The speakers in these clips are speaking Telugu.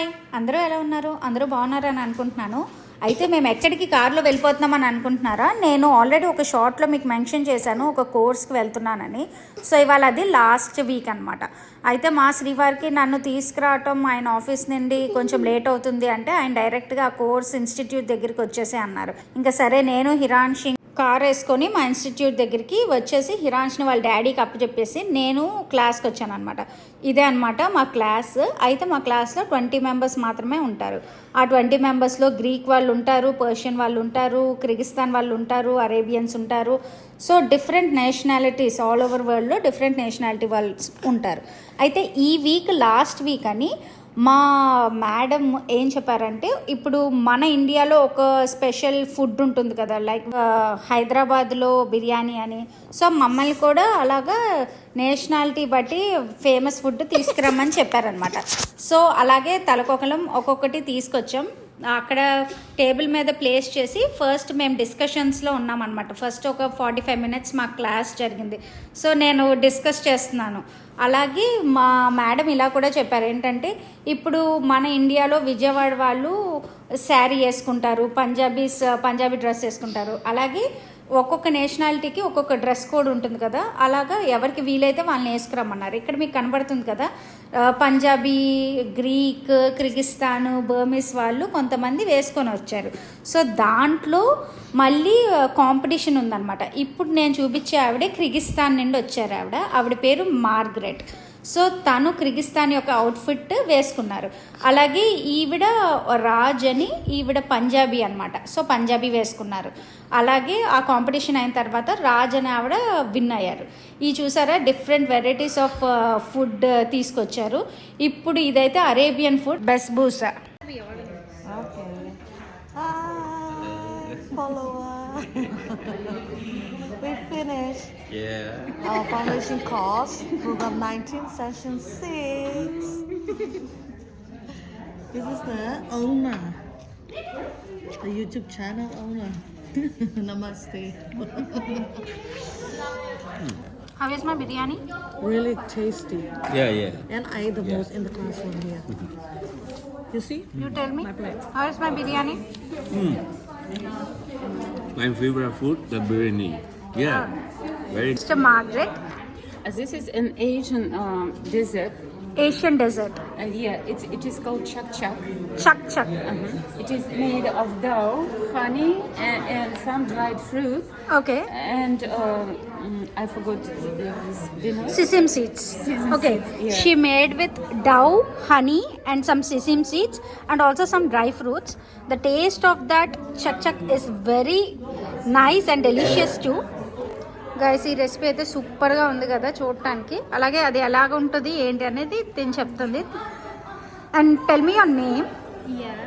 హాయ్. అందరూ ఎలా ఉన్నారు? అందరూ బాగున్నారని అనుకుంటున్నాను. అయితే మేము ఎక్కడికి కార్లో వెళ్ళిపోతున్నామని అనుకుంటున్నారా? నేను ఆల్రెడీ ఒక షార్ట్లో మీకు మెన్షన్ చేశాను. ఒక కోర్స్కి వెళ్తున్నానని. సో ఇవాళ అది లాస్ట్ వీక్ అనమాట అయితే మా శ్రీవారికి నన్ను తీసుకురావటం ఆయన ఆఫీస్ నుండి కొంచెం లేట్ అవుతుంది అంటే ఆయన డైరెక్ట్గా ఆ కోర్స్ ఇన్స్టిట్యూట్ దగ్గరికి వచ్చేసే అన్నారు. ఇంకా సరే నేను హిరాన్షి కార్ వేసుకొని మా ఇన్స్టిట్యూట్ దగ్గరికి వచ్చేసి హిరాన్ష్ని వాళ్ళ డాడీకి అప్పచెప్పేసి నేను క్లాస్కి వచ్చాను అనమాట ఇదే అనమాట మా క్లాస్. అయితే మా క్లాస్లో ట్వంటీ మెంబర్స్ మాత్రమే ఉంటారు. ఆ ట్వంటీ మెంబర్స్లో గ్రీక్ వాళ్ళు ఉంటారు పర్షియన్ వాళ్ళు ఉంటారు కిర్గిస్తాన్ వాళ్ళు ఉంటారు అరేబియన్స్ ఉంటారు. So different nationalities all over వరల్డ్లో డిఫరెంట్ నేషనాలిటీ వాళ్ళు ఉంటారు. అయితే ఈ వీక్ లాస్ట్ వీక్ అని మా మేడం ఏం చెప్పారంటే ఇప్పుడు మన ఇండియాలో ఒక స్పెషల్ ఫుడ్ ఉంటుంది కదా లైక్ హైదరాబాద్లో బిర్యానీ అని. సో మమ్మల్ని కూడా అలాగా నేషనాలిటీ బట్టి ఫేమస్ ఫుడ్ తీసుకురమ్మని చెప్పారనమాట సో అలాగే తలకొకలం ఒక్కొక్కటి తీసుకొచ్చాం. అక్కడ టేబుల్ మీద ప్లేస్ చేసి ఫస్ట్ మేము డిస్కషన్స్లో ఉన్నామన్నమాట. ఫస్ట్ ఒక ఫార్టీ ఫైవ్ మినిట్స్ మా క్లాస్ జరిగింది. సో నేను డిస్కస్ చేస్తున్నాను. అలాగే మా మేడం ఇలా కూడా చెప్పారు. ఏంటంటే ఇప్పుడు మన ఇండియాలో విజయవాడ వాళ్ళు శారీ వేసుకుంటారు పంజాబీస్ పంజాబీ డ్రెస్ వేసుకుంటారు. అలాగే ఒక్కొక్క నేషనాలిటీకి ఒక్కొక్క డ్రెస్ కోడ్ ఉంటుంది కదా అలాగా ఎవరికి వీలైతే వాళ్ళని వేసుకురమ్మన్నారు. ఇక్కడ మీకు కనబడుతుంది కదా పంజాబీ గ్రీక్ కిర్గిస్తాన్ బర్మిస్ వాళ్ళు కొంతమంది వేసుకొని వచ్చారు. సో దాంట్లో మళ్ళీ కాంపిటీషన్ ఉందన్నమాట. ఇప్పుడు నేను చూపించే ఆవిడ కిర్గిస్తాన్ నుండి వచ్చారు ఆవిడ. ఆవిడ పేరు మార్గరెట్. సో తను కిర్గిస్తాన్ యొక్క అవుట్ఫిట్ వేసుకున్నారు. అలాగే ఈవిడ రాజ్ అని ఈవిడ పంజాబీ అనమాట సో పంజాబీ వేసుకున్నారు. అలాగే ఆ కాంపిటీషన్ అయిన తర్వాత రాజ్ అని ఆవిడ విన్ అయ్యారు. ఈ చూసారా డిఫరెంట్ వెరైటీస్ ఆఫ్ ఫుడ్ తీసుకొచ్చారు. ఇప్పుడు ఇదైతే అరేబియన్ ఫుడ్ బెస్బూసా. Okay. we finished yeah. our foundation course, program 19, session 6. this is the owner, the YouTube channel owner. Namaste. How is my biryani? Really tasty. Yeah, yeah. And I eat the yeah. most in the classroom here. you see? You tell me. My plate. How is my biryani? Mm. My favorite food, the biryani. Yeah, very. Mr. Margaret, Uh, This is an Asian um, dessert. Asian dessert. Uh, yeah, it's, it is called chak chak. Chak chak. Uh-huh. It is made of dough, honey, and, and some dried fruit, Okay. and um, I forgot this dinner. sesame seeds. Sesame okay, seeds, yeah. she made with dough, honey, and some sesame seeds, and also some dry fruits. The taste of that chak chak is very nice and delicious too. Guys ఈ రెసిపీ అయితే సూపర్గా ఉంది కదా చూడటానికి అలాగే అది ఎలాగ ఉంటుంది ఏంటి అనేది తిని చెప్తుంది and tell me your name Yeah.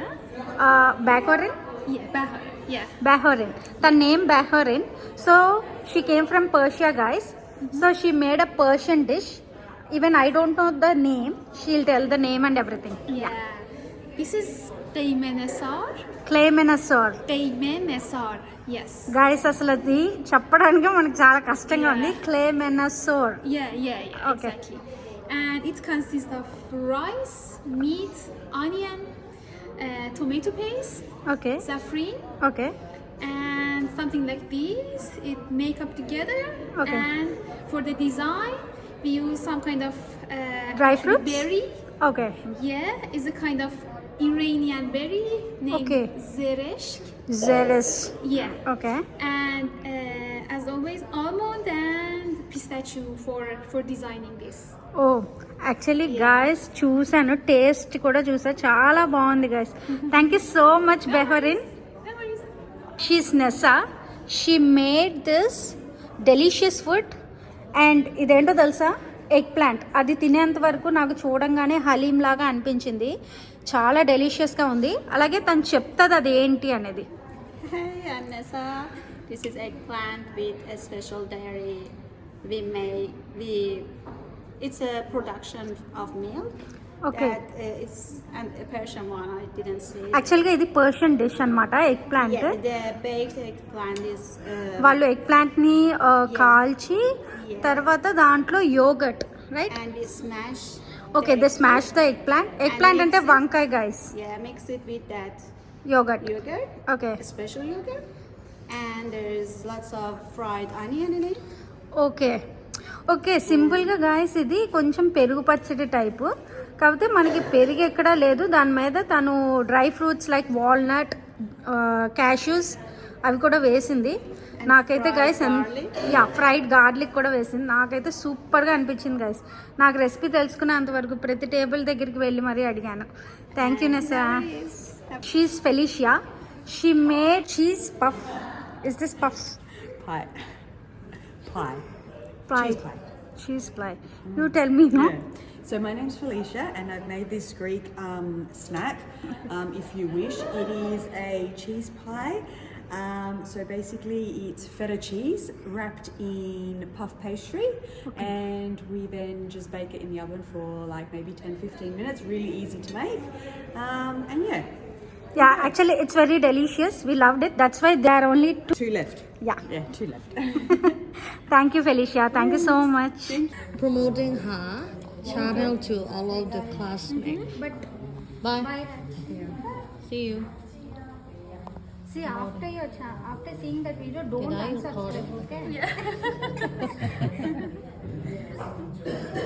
బ్యాకోరిన్ Yeah. Bah. Yeah. Bahorin. The name Bahorin. So she came from Persia, guys. So she made a Persian dish. Even I don't know the name. She'll tell the name and everything. Yeah. This is Taymenesar. Claymenosor. Taymenesar. Yes. Guys అసలు అది చెప్పడానికి మనకు చాలా కష్టంగా ఉంది క్లేమెనసోర్ Yeah. Yeah. Yeah. Okay. Exactly. And it consists of rice, meat, onion, uh, tomato paste, okay, saffron, okay, and something like this. It make up together. Okay. And for the design, we use some kind of uh, dry fruit berry. Okay. Yeah, it's a kind of Iranian berry named okay. Zereshk. Zeresh. Yeah. Okay. And uh, as always, almond and pistachio for for designing this. ఓ యాక్చువల్లీ గాయస్ చూసాను టేస్ట్ కూడా చూసా. చాలా బాగుంది guys thank you so much Bahrain. She's Nesa she made this delicious food and ఇదేంటో తెలుసా? ఎగ్ ప్లాంట్ అది తినేంత వరకు నాకు చూడంగానే హలీం లాగా అనిపించింది. చాలా డెలిషియస్గా ఉంది. అలాగే తను చెప్తుంది అది ఏంటి అనేది. Hey, I'm Nessa. This is eggplant with a special dairy. we make we it's a production of milk. Okay. Uh, it's a persian one i didn't see actually it. persian dish and anmata eggplant. Yeah the baked eggplant is uh, vallu eggplant ni uh, yeah. kalchi yeah. tarvata dantlo yogurt right? And we smash okay they smash the eggplant. Eggplant and, and the vankai guys. Yeah mix it with that yogurt. yogurt. Okay. Special yogurt. And there is lots of fried onion in it. Okay. Okay సింపుల్గా గాయస్ ఇది కొంచెం పెరుగు పచ్చడి టైపు. కాకపోతే మనకి పెరుగు ఎక్కడా లేదు. దాని మీద తను dry fruits like walnut cashews అవి కూడా వేసింది. నాకైతే గైస్ యా ఫ్రైడ్ గార్లిక్ కూడా వేసింది. నాకైతే సూపర్గా అనిపించింది గైస్ నాకు రెసిపీ తెలుసుకునేంత వరకు ప్రతి టేబుల్ దగ్గరికి వెళ్ళి మరీ అడిగాను. Thank you Nesa she's Felicia she made cheese puff is this puff Pie. Pie. Cheese pie. Cheese pie. You tell me, no? Yeah. So my name's Felicia, and I've made this Greek um, snack. Um, if you wish, it is a cheese pie. Um, so basically, it's feta cheese wrapped in puff pastry, and we then just bake it in the oven for like maybe 10-15 minutes. Really easy to make, um, and yeah, Yeah, actually, it's very delicious. We loved it. That's why there are only two. two left. Yeah. Yeah, two left. Thank you, Felicia. Thank you so much. Promoting her channel to all of the classmates. Mm-hmm, but Bye. See you. see, after your cha- after seeing that video, don't Did I unsubscribe. Okay?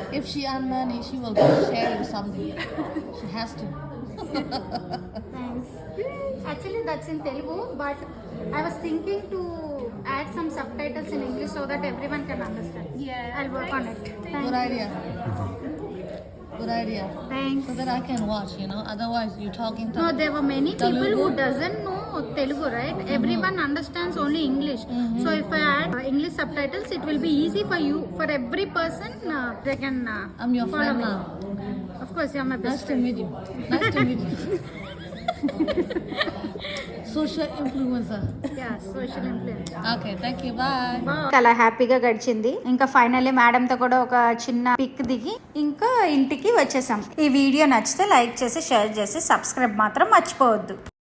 If she earn money, she will share you something. She has to. Thanks. Actually, that's in Telugu, but I was thinking to add some subtitles in English so that everyone can understand. Yeah. I'll work on it. Thank Good you. idea. Good idea. Thanks. So that I can watch, you know. Otherwise, you're talking to No, there were many people Telugu? who doesn't know Telugu, right? Everyone understands only English. So if I add uh, English subtitles, it will be easy for you, for every person. Uh, they can. Uh, I'm your follow friend me. now. Of course, you're my Nice best to friend. meet you. Nice to meet you. Social influencer. Yeah, social influence. Okay, thank you. Bye. అలా హ్యాపీగా గడిచింది ఇంకా ఫైనల్లీ మేడంతో కూడా ఒక చిన్న పిక్ దిగి ఇంకా ఇంటికి వచ్చేసాం ఈ వీడియో నచ్చితే లైక్ చేసి షేర్ చేసి సబ్స్క్రైబ్ మాత్రం మర్చిపోవద్దు